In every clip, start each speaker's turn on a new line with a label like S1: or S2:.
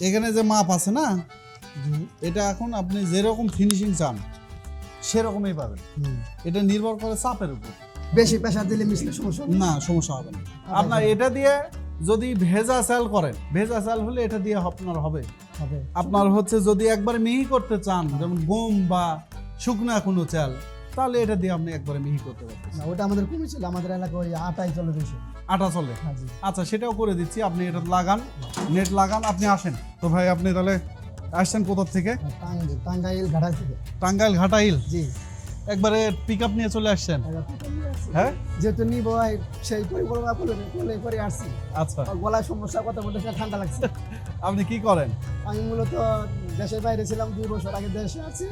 S1: এখানে যে মাপ আছে না এটা এখন আপনি যেরকম ফিনিশিং চান সেরকমই পাবেন। এটা নির্ভর করে চাপের উপর।
S2: বেশি প্রেশার দিলে মিশলে সমস্যা
S1: না সমস্যা হবে না। আপনার এটা দিয়ে যদি ভেজা চাল করেন ভেজা চাল হলে এটা দিয়ে আপনার হবে।
S2: হবে।
S1: আপনার হচ্ছে যদি একবার মিহি করতে চান যেমন গম বা শুকনা কোনো চাল তাহলে এটা দিয়ে আপনি একবারে মিহি করতে পারতেন
S2: না ওটা আমাদের কমেছিল আমাদের এলাকায় ওই আটাই চলে বেশি।
S1: আটা চলে?
S2: হ্যাঁ
S1: আচ্ছা সেটাও করে দিচ্ছি। আপনি এটা লাগান নেট লাগান আপনি আসেন। তো ভাই আপনি তাহলে আসছেন কোথার থেকে?
S2: টাঙ্গাইল টাঙ্গাইল থেকে।
S1: টাঙ্গাইল ঘাটাইল
S2: জি।
S1: একবারে পিক আপ নিয়ে চলে আসছেন? হ্যাঁ
S2: যেহেতু নিব সেই পরিকল্পনা করে করে করে আসছি।
S1: আচ্ছা।
S2: গলায় সমস্যা কথা বলতে ঠান্ডা লাগছে।
S1: আপনি কি করেন?
S2: আমি মূলত দেশের বাইরে ছিলাম দুই বছর আগে দেশে আছি।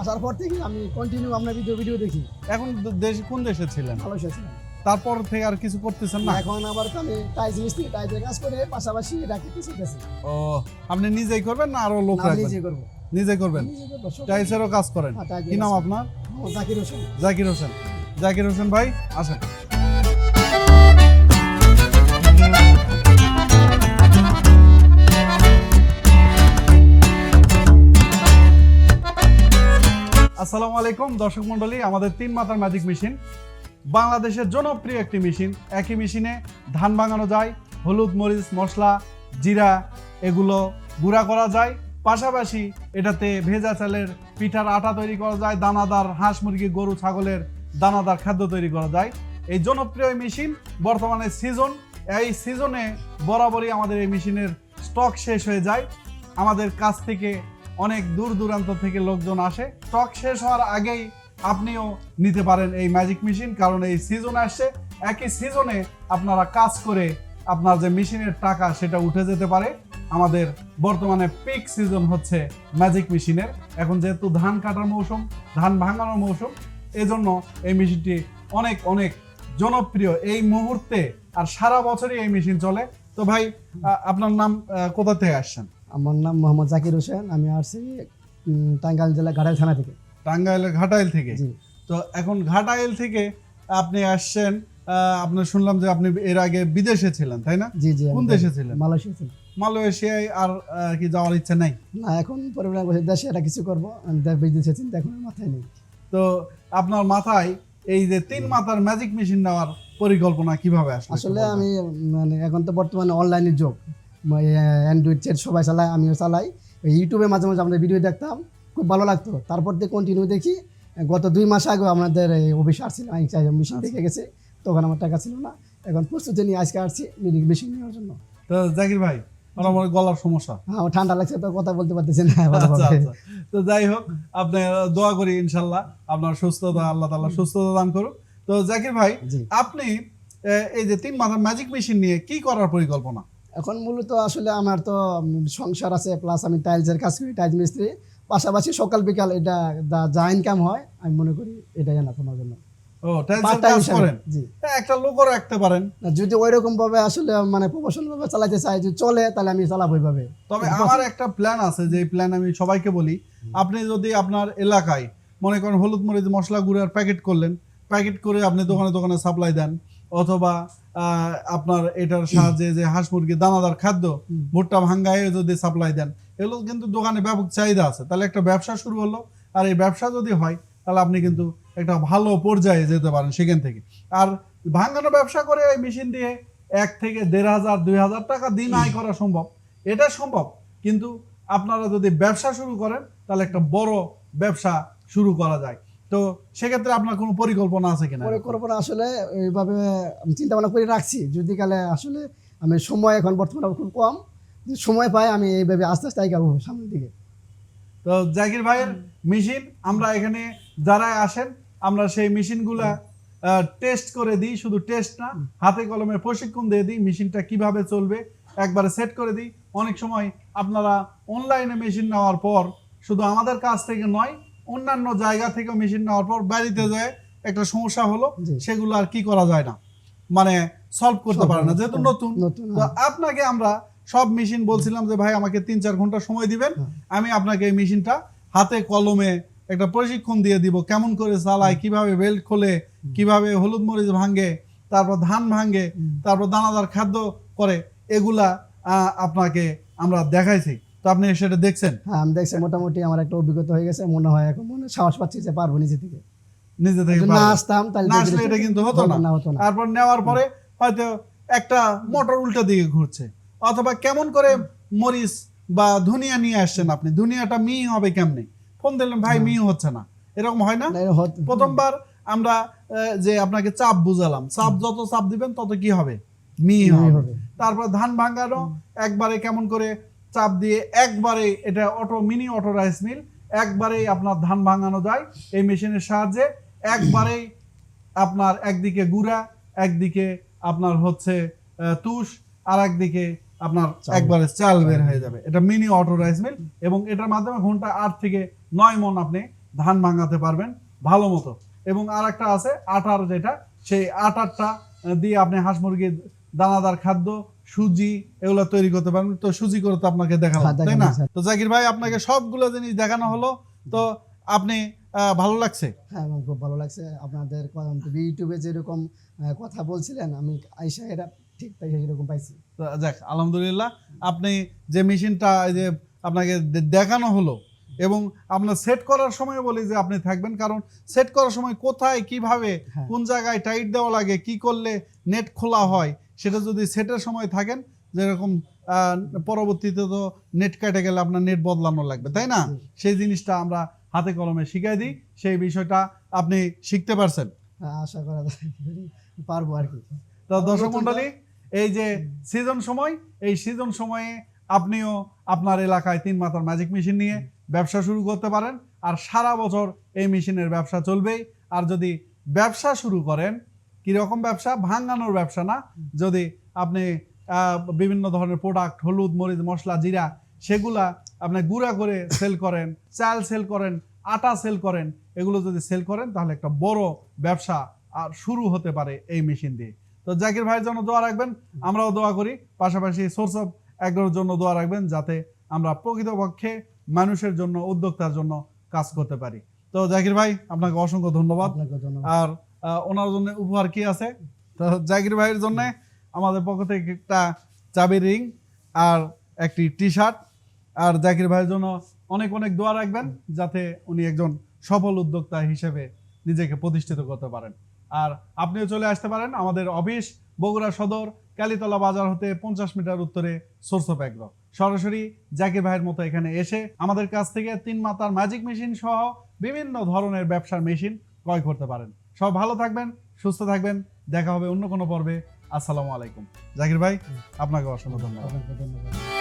S2: আসার পর থেকে আমি কন্টিনিউ আপনার ভিডিও ভিডিও দেখি।
S1: এখন দেশ কোন দেশে ছিলেন?
S2: মালয়েশিয়া ছিলাম।
S1: তারপর থেকে আর কিছু করতেছেন না?
S2: এখন আবার আমি টাইজ মিস্ত্রি টাইজের কাজ করে পাশাপাশি এটা কিছু গেছি
S1: ও আপনি নিজেই করবেন না আরও লোক রাখবেন?
S2: নিজে করব।
S1: নিজে করবেন? টাইলসেরও কাজ করেন?
S2: হ্যাঁ,
S1: কি নাম আপনার?
S2: জাকির হোসেন।
S1: জাকির হোসেন। জাকির হোসেন ভাই আসেন। আসসালামু আলাইকুম, দর্শক মণ্ডলী, আমাদের তিন মাথার ম্যাজিক মেশিন বাংলাদেশের জনপ্রিয় একটি মেশিন একই মেশিনে ধান ভাঙানো যায়, হলুদ, মরিচ, মশলা, জিরা, এগুলো গুঁড়া করা যায়। পাশাপাশি এটাতে ভেজা চালের পিঠার আটা তৈরি করা যায়, দানাদার, হাঁস মুরগি, গরু, ছাগলের দানাদার খাদ্য তৈরি করা যায়। এই জনপ্রিয় মেশিন বর্তমানে সিজন এই সিজনে বরাবরই আমাদের এই মেশিনের স্টক শেষ হয়ে যায়। আমাদের কাছ থেকে অনেক দূর দূরান্ত থেকে লোকজন আসে। স্টক শেষ হওয়ার আগেই আপনিও নিতে পারেন এই ম্যাজিক মেশিন কারণ এই সিজন আসছে। একই সিজনে আপনারা কাজ করে আপনার যে মেশিনের টাকা, সেটা উঠে যেতে পারে। আমাদের বর্তমানে পিক সিজন হচ্ছে ম্যাজিক মেশিনের এখন যেহেতু ধান কাটার মৌসুম, ধান ভাঙানোর মৌসুম, এজন্য এই মেশিনটি অনেক অনেক জনপ্রিয় এই মুহূর্তে। আর সারা বছরই এই মেশিন চলে। তো ভাই আপনার নাম কোথা থেকে আসছেন?
S2: আমার নাম মোহাম্মদ জাকির হোসেন আমি আসছি টাঙ্গাইল জেলা ঘাটাল থানা থেকে।
S1: টাঙ্গাইলের ঘাটাইল থেকে? তো এখন ঘাটাইল থেকে আপনি আসছেন আপনার শুনলাম যে আপনি এর আগে বিদেশে ছিলেন তাই না?
S2: জি জি
S1: কোন দেশে ছিলেন?
S2: মালয়েশিয়া ছিলাম।
S1: মালয়েশিয়ায় আর কি যাওয়ার ইচ্ছা নাই?
S2: না এখন পরিবার দেশে এটা কিছু করব বিদেশে চিন্তা এখন মাথায় নেই।
S1: তো আপনার মাথায় এই যে তিন মাথার ম্যাজিক মেশিন নেওয়ার পরিকল্পনা কীভাবে আসলে?
S2: আমি মানে এখন তো বর্তমানে অনলাইনের যুগ। অ্যান্ড্রয়েড সেট সবাই চালায় আমিও চালাই। ইউটিউবে মাঝে মাঝে আমাদের ভিডিও দেখতাম খুব ভালো লাগতো। তারপর থেকে কন্টিনিউ দেখি গত দুই মাস আগে আমাদের এই অফিসে আসছিল মেশিন দেখে গেছে তখন আমার টাকা ছিল না। এখন প্রস্তুতি নিয়ে আজকে আসছি মেশিন নেওয়ার জন্য।
S1: তো জাকির ভাই আমার গলার সমস্যা।
S2: হ্যাঁ ঠান্ডা লাগছে তো কথা বলতে পারতেছি না
S1: আচ্ছা। আচ্ছা। তো যাই হোক আপনি দোয়া করি ইনশাল্লাহ আপনার সুস্থতা আল্লাহ তাআলা সুস্থতা দান করুক। তো জাকির ভাই আপনি এই যে তিন মাথার ম্যাজিক মেশিন নিয়ে কি করার পরিকল্পনা?
S2: এখন মূলত আসলে আমার তো সংসার আছে প্লাস আমি টাইলসের কাজ করি টাইলস মিস্ত্রি। পাশাপাশি সকাল বিকাল এটা যা ইনকাম হয় আমি মনে করি এটাই না তোমার জন্য।
S1: একটা লোকও রাখতে পারেন।
S2: যদি ওই রকম ভাবে আসলে মানে প্রফেশনাল ভাবে চালাতে চাই যদি চলে তাহলে আমি চালাবো
S1: তবে আমার একটা প্ল্যান আছে যে প্ল্যান আমি সবাইকে বলি। আপনি যদি আপনার এলাকায় মনে করেন হলুদ মরিচ মশলা গুঁড়ার প্যাকেট করলেন প্যাকেট করে আপনি দোকানে দোকানে সাপ্লাই দেন অথবা আপনার এটার সাহায্যে যে হাঁস মুরগি দানাদার খাদ্য। ভুট্টা ভাঙ্গায় যদি সাপ্লাই দেন এগুলো কিন্তু দোকানে ব্যাপক চাহিদা আছে। তাহলে একটা ব্যবসা শুরু হলো আর এই ব্যবসা যদি হয় তাহলে আপনি কিন্তু একটা ভালো পর্যায়ে যেতে পারেন সেখান থেকে। আর ভাঙ্গানো ব্যবসা করে এই মেশিন দিয়ে এক থেকে দেড় হাজার দুই হাজার টাকা দিন আয় করা সম্ভব। এটা সম্ভব কিন্তু আপনারা যদি ব্যবসা শুরু করেন তাহলে একটা বড় ব্যবসা শুরু করা যায়। তো সেক্ষেত্রে আপনার কোনো পরিকল্পনা আছে কিনা?
S2: পরিকল্পনা আসলে এইভাবে আমি চিন্তা ভাবনা করে রাখছি। যদি কালে আসলে আমি সময় এখন বর্তমানে খুব কম যদি সময় পাই আমি এইভাবে আস্তে আস্তে এগাবো সামনের দিকে।
S1: তো জাকির ভাইয়ের মেশিন আমরা এখানে যারা আসেন আমরা সেই মেশিনগুলা টেস্ট করে দিই। শুধু টেস্ট না হাতে কলমে প্রশিক্ষণ দিয়ে দিই মেশিনটা কীভাবে চলবে। একবারে সেট করে দিই। অনেক সময় আপনারা অনলাইনে মেশিন নেওয়ার পর শুধু আমাদের কাছ থেকে নয় অন্যান্য জায়গা থেকে মেশিন নেওয়ার পর বাড়িতে যায় একটা সমস্যা হলো সেগুলো আর কি করা যায় না। মানে সলভ করতে পারে না যেহেতু নতুন। তো
S2: হ্যাঁ।
S1: আপনাকে আমরা সব মেশিন বলছিলাম যে ভাই আমাকে তিন চার ঘণ্টা সময় দিবেন।
S2: হ্যাঁ।
S1: আমি আপনাকে এই মেশিনটা হাতে কলমে একটা প্রশিক্ষণ দিয়ে দিব। কেমন করে চালায় কীভাবে বেল্ট খোলে কীভাবে হলুদ মরিচ ভাঙে তারপর ধান ভাঙে তারপর দানাদার খাদ্য করে এগুলা আপনাকে আমরা দেখাইছি। তো আপনি সেটা দেখছেন?
S2: হ্যাঁ আমি দেখছি মোটামুটি আমার একটা অভিজ্ঞতা হয়ে গেছে মনে হয় এখন মনে সাহস পাচ্ছি যে পারব নিজে থেকে।
S1: নিজে থেকে
S2: না আসতাম তাহলে
S1: না আসলে এটা কিন্তু হতো না।
S2: হতো না।
S1: তারপর নেওয়ার পরে হয়তো একটা মোটর উল্টা দিকে ঘুরছে। অথবা কেমন করে মরিচ বা ধনিয়া নিয়ে আসছেন আপনি। ধনিয়াটা মি হবে কেমনে? ফোন দিলেন ভাই মি হচ্ছে না। এরকম হয় না? প্রথমবার আমরা যে আপনাকে চাপ বুঝালাম চাপ যত চাপ দিবেন তত কি হবে? মি হবে। তারপর ধান ভাঙানো একবারে কেমন করে চাপ দিয়ে একবারে এটা auto mini auto rice mill একবারেই আপনার ধান ভাঙানো যায় এই মেশিনের সাহায্যে। একবারেই আপনার একদিকে গুড়া একদিকে আপনার হচ্ছে তুষ আর একদিকে আপনার একবারে চাল বের হয়ে যাবে। এটা মিনি অটো রাইস মিল এবং এটার মাধ্যমে ঘণ্টা আট থেকে নয় মন আপনি ধান ভাঙাতে পারবেন ভালো মতো। এবং আর একটা আছে আটার যেটা সেই আটারটা দিয়ে আপনি হাঁস মুরগির দানাদার খাদ্য সুজি এগুলো তৈরি করতে পারবেন তো সুজি করে তো আপনাকে দেখালাম
S2: হ্যাঁ,
S1: তাই না? তো জাকির ভাই আপনাকে সবগুলো জিনিস দেখানো হলো। তো আপনি ভালো লাগছে?
S2: হ্যাঁ আমার খুব ভালো লাগছে। আপনাদের ইউটিউবে যেরকম কথা বলছিলেন আমি আইসা এটা ঠিক তাই সেরকম পাইছি।
S1: যাক আলহামদুলিল্লাহ। আপনি যে মেশিনটা এই যে আপনাকে দেখানো হলো এবং আপনার সেট করার সময় বলি যে আপনি থাকবেন কারণ সেট করার সময় কোথায় কীভাবে
S2: হ্যাঁ।
S1: কোন জায়গায় টাইট দেওয়া লাগে কি করলে নেট খোলা হয় সেটা যদি সেটের সময় থাকেন যেরকম পরবর্তীতে তো নেট কেটে গেলে আপনার নেট বদলানো লাগবে তাই না? সেই জিনিসটা আমরা হাতে কলমে শিখাই দিই সেই বিষয়টা আপনি শিখতে পারছেন।
S2: হ্যাঁ, আশা করা যায় পারব আর কি।
S1: তো দর্শক মন্ডলী এই যে সিজন সময় এই সিজন সময়ে আপনিও আপনার এলাকায় তিন মাথার ম্যাজিক মেশিন নিয়ে ব্যবসা শুরু করতে পারেন আর সারা বছর এই মেশিনের ব্যবসা চলবেই। আর যদি ব্যবসা শুরু করেন কীরকম ব্যবসা? ভাঙানোর ব্যবসা না? যদি আপনি বিভিন্ন ধরনের প্রোডাক্ট হলুদ মরিচ মশলা জিরা সেগুলা আপনি গুঁড়া করে সেল করেন চাল সেল করেন আটা সেল করেন এগুলো যদি সেল করেন তাহলে একটা বড় ব্যবসা আর শুরু হতে পারে এই মেশিন দিয়ে। তো জাকির ভাইয়ের জন্য দোয়া রাখবেন আমরাও দোয়া করি। পাশাপাশি সোর্স অফ অ্যাগ্রোর জন্য দোয়া রাখবেন যাতে আমরা প্রকৃতপক্ষে মানুষের জন্য উদ্যোক্তার জন্য কাজ করতে পারি। তো জাকির ভাই আপনাকে অসংখ্য ধন্যবাদ। আর ওনার জন্য উপহার কি আছে? তো জাকির ভাইয়ের জন্য আমাদের পক্ষ থেকে একটা চাবি রিং আর একটি টি শার্ট আর জাকির ভাইয়ের জন্য অনেক অনেক দোয়া রাখবেন যাতে উনি একজন সফল উদ্যোক্তা হিসেবে নিজেকে প্রতিষ্ঠিত করতে পারেন। আর আপনিও চলে আসতে পারেন আমাদের অফিস, বগুড়া সদর, কালীতলা বাজার হতে পঞ্চাশ মিটার উত্তরে সোর্স অফ অ্যাগ্রো সরাসরি জাকির ভাইয়ের মতো এখানে এসে আমাদের কাছ থেকে তিন মাতার ম্যাজিক মেশিন সহ বিভিন্ন ধরনের ব্যবসার মেশিন ক্রয় করতে পারেন। সব ভালো থাকবেন, সুস্থ থাকবেন, দেখা হবে অন্য কোনো পর্বে। আসসালামু আলাইকুম। জাকির ভাই আপনাকে অসংখ্য ধন্যবাদ।
S2: ধন্যবাদ।